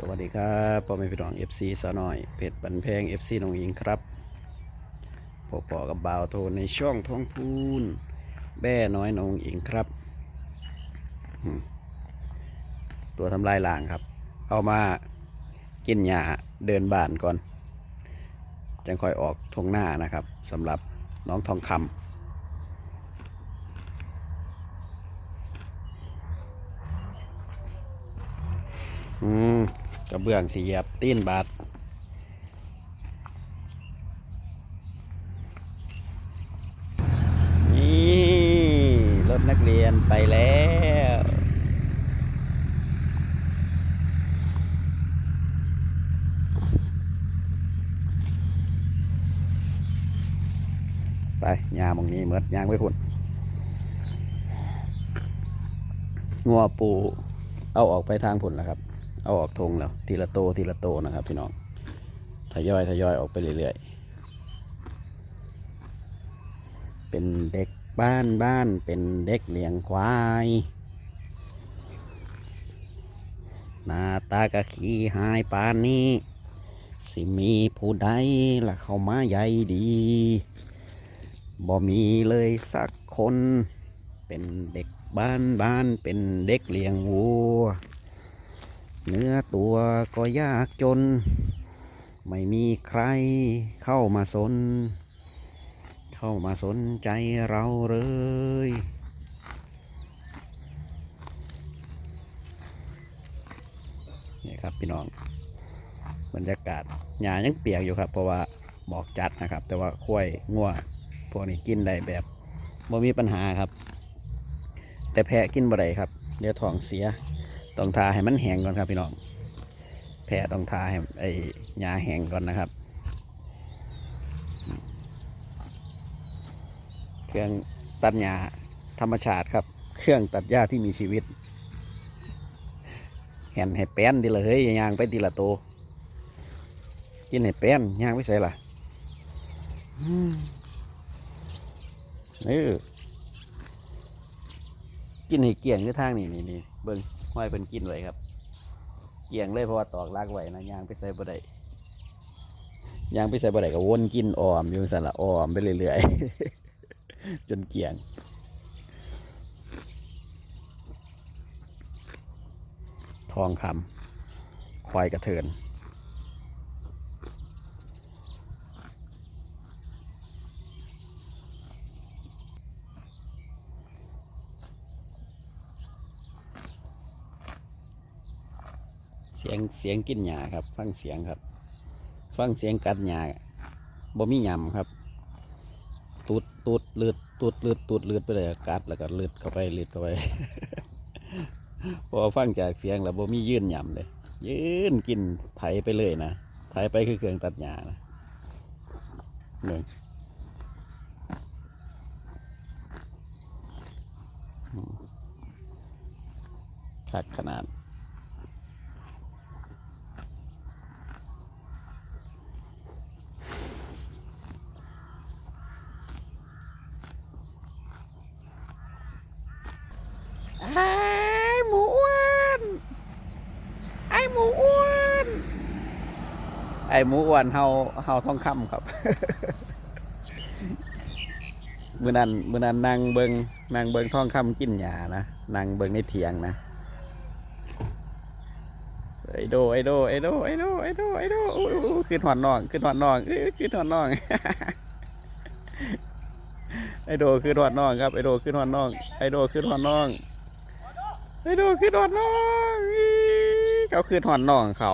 สวัสดีครับพ่อแม่พี่น้อง FC สาวน้อย เพจบันแพง FC น้องอิงครับพบปอกับบ่าวโทนในช่องท้องพูนแบ่น้อยน้องอิงครับ ตัวทำลายล่างครับ เอามากินหญ้าเดินบ้านก่อน จังค่อยออกทงหน้านะครับสำหรับน้องทองคำอืม กระเบื้องสีเหยียบตีนบาดนี่รถนักเรียนไปแล้วไปยามองนี้เมดยางไว้พุ่นงัวปูเอาออกไปทางผลแล้วครับ เอาออกทงแล้ว ทีละโตทีละโตนะครับพี่น้องทยอยทยอยออกไปเรื่อยๆ เป็นเด็กบ้านบ้านเป็นเด็กเลี้ยงควายหน้าตากะขี้หายปานนี้ สิมีผู้ใดละเข้ามาใหญ่ดีบ่มีเลยสักคน เป็นเด็กบ้านบ้านเป็นเด็กเลี้ยงวัว เนื้อตัวก็ยากจน ไม่มีใครเข้ามาสน เข้ามาสนใจเราเลยนี่ครับพี่น้อง บรรยากาศหญ้ายังเปียกอยู่ครับเพราะว่าหมอกจัดนะครับ แต่ว่าข้วยงัวพวกนี้กินได้แบบบ่มีปัญหาครับ แต่แพะกินบ่ได้ครับเดี๋ยวท้องเสีย ต้องทาให้มันแห้งก่อนครับพี่น้องแพะต้องทาให้ไอ้หญ้าแห้งก่อนนะครับเครื่องตัดหญ้าธรรมชาติครับ เครื่องตัดหญ้าที่มีชีวิตแห่นให้แป้นดีละเฮ้ยยางไปดีละโต กินให้แป้นยางไปใส่ละอืมเออกินให้เกลี่ยงในทางนี่นี่นี่เบิ้ง ห้อยเป็นกินไว้ครับ เกี่ยงเลยเพราะว่าตอกลากไว้นะยางไปใส่บ่ได้ยางไปใส่บ่ได้ก็วนกินออมอยู่สั่นละออมไปเรื่อยๆ จนเกี่ยงทองคำควายกระเทิน เสียงเสียงกินหญ้าครับ ฟังเสียงครับ ฟังเสียงกัดหญ้าบ่มีหยำครับ ตูดตูดเลือดตูดเลือดตูดเลือดไปเลยกัดแล้วก็เลือดเข้าไปเลือดเข้าไปพอฟังจากเสียงแล้วบ่มียื่นยำเลย ยืนกินไถไปเลยนะไถไปคือเครื่องตัดหญ้านะหนึ่งอืมคักขนาด ไอ้หมูอ้วนไอ้หมูอ้วน ไอ้หมูอ้วนเฮาเฮาทองคำครับ มื่อนั้นมื่อนั้นนางเบิงนางเบิงทองคำกินหญ้านะนางเบิงในเถียงนะไอโดไอโดไอโดไอโดไอโดไอโดอู้อู้อู้ขึ้นหอนน้องขึ้นหอนน้องเอ้ยขึ้นหอนน้องไอโดขึ้นหอนน้องครับไอโดขึ้นหอนน้องไอโดขึ้นหอนน้องไอ้ดูคือหอนน้องเขาคือหอนน้องเขา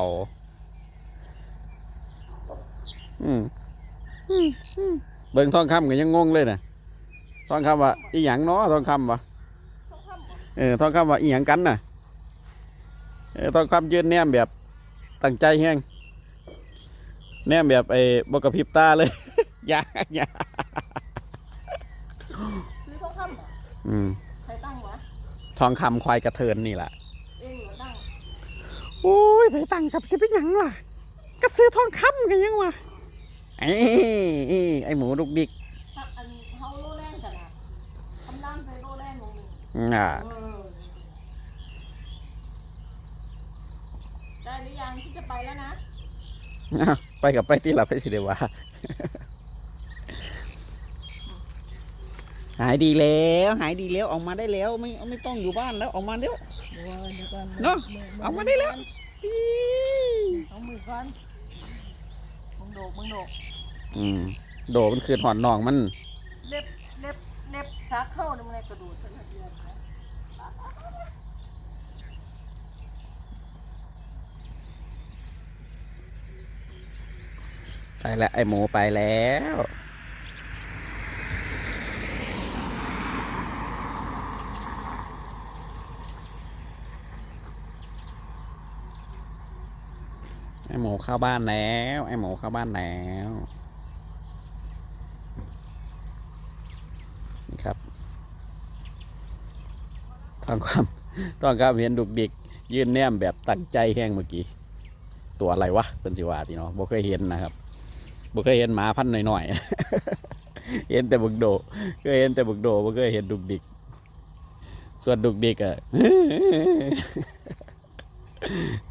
อืมอืมอืมเบิ่งทองคำก็ยังงงเลยนะทองคำว่าอีหยังเนาะทองคำวะเออทองคำว่าอีหยังกันน่ะเออทองคำยืนแนมแบบตั้งใจแห้งแนมแบบไอ้บกระพริบตาเลยอยาอยาซื้อทองคำเหรออืมใครตั้งวะทองคำควายกระเทินนี่แหละเองเหรอตั้งโอ้ยไปตังกับสิเป็นหยังล่ะ ก็ซื้อทองคำกันยังวะ ไอ้ไอ้หมูดุกดิกถ้าอันเขาโลแรงขนาดทำน้ำใส่โลแรงลงหนึ่งอ่าเออได้หรือยังที่จะไปแล้วนะอ้าวไปกับไปที่หลับให้สิเดว่าหายดีแล้ว หายดีแล้วออกมาได้แล้วไม่ไม่ต้องอยู่บ้านแล้วออกมาเร็ว เดี๋ยวเดี๋ยวก่อนเนอะเอามาได้แล้ว เอามือก่อนมึง โดกมึงโดกอืมโดมันคืนหอนนองมัน เล็บเล็บเล็บซักเข้าในมันในกระดูกสันเดือนนะไปแล้วไอหมูไปแล้ว ไอหมูเข้าบ้านแล้ว ไอหมูเข้าบ้านแล้วนี่ครับตอนความตอนความเห็นดุกดิกยืนแนมแบบตั้งใจแห้งเมื่อกี้ ตัวอะไรวะเป็นสิว่าทีเนาะบ่เคยเห็นนะครับบ่เคยเห็นหมาพันหน่อยๆ เห็นแต่บึกโดเคยเห็นแต่บึกโดบ่เคยเห็นดุกดิก ส่วนดุกดิกอะ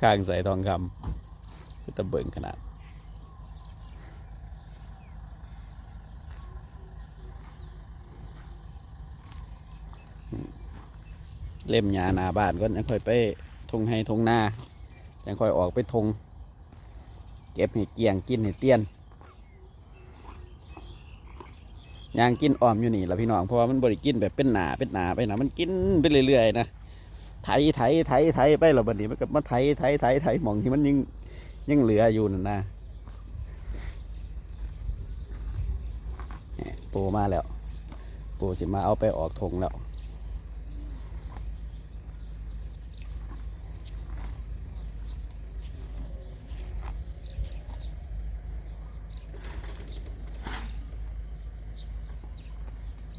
ข้างใส่ทองคำ ตะเบิงขนาดเล่มยาหนาบ้านก็ยังค่อยไปทงให้ทงหน้ายังค่อยออกไปทง เก็บให้เกลียงกินให้เตี้ยนยางกินออมอยู่นี่ละพี่น้องเพราะว่ามันบริกินแบบเป็นหนาเป็นหนาไปนะมันกินไปเรื่อยๆนะไถไถไถไถไปแล้วบัดนี้มันก็มาไถไถไถไถหมองที่มันยัง ยังเหลืออยู่นั่นนะเนี่ยปูมาแล้ว ปูสิมาเอาไปออกทงแล้ว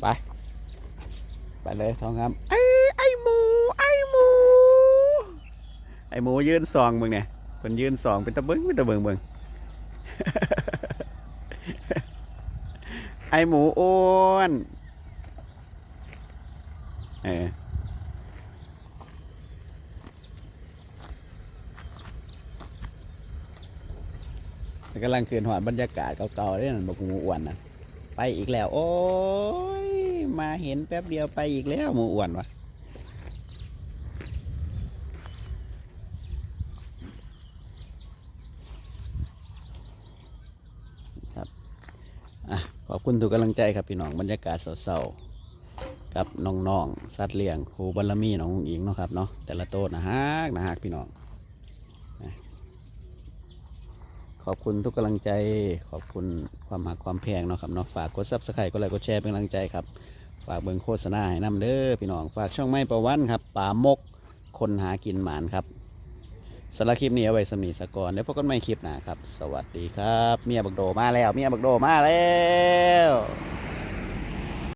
ไป ไปเลยทองคำไอ้ไอ้หมู ไอ้หมู ไอ้หมูยืนซองมึงเนี่ย คนยืนซองเป็นตะเบิงเป็นตะเบิงเบิงไอหมูอ้วนเออแล้วกำลังคืนหอดบรรยากาศเก่าๆได้นั่นบอกหมูอ้วนนะไปอีกแล้ว โอ้ย มาเห็นแป๊บเดียวไปอีกแล้วหมูอ้วนวะครับ อะขอบคุณทุกกำลังใจครับพี่น้องบรรยากาศเศร้าๆกับน้องๆสัตว์เลี้ยงครูบารมีน้องอุ๋งอิงเนาะครับเนาะแต่ละโตวนะฮักนะฮักพี่น้องขอบคุณทุกกำลังใจขอบคุณความหักความแพงเนาะครับเนาะฝากกดซับสไครต์กดไลค์กดแชร์เป็นกำลังใจครับฝากเบิ่งโฆษณาให้นำเด้อพี่น้องฝากช่องไม้ประวันครับป่ามกคนหากินหมานครับ สารคลิปนี้เอาไว้สำนีสกอนเดี๋ยวพบกันใหม่คลิปหน้าครับ สวัสดีครับ เมียบักโดมาแล้ว เมียบักโดมาแล้ว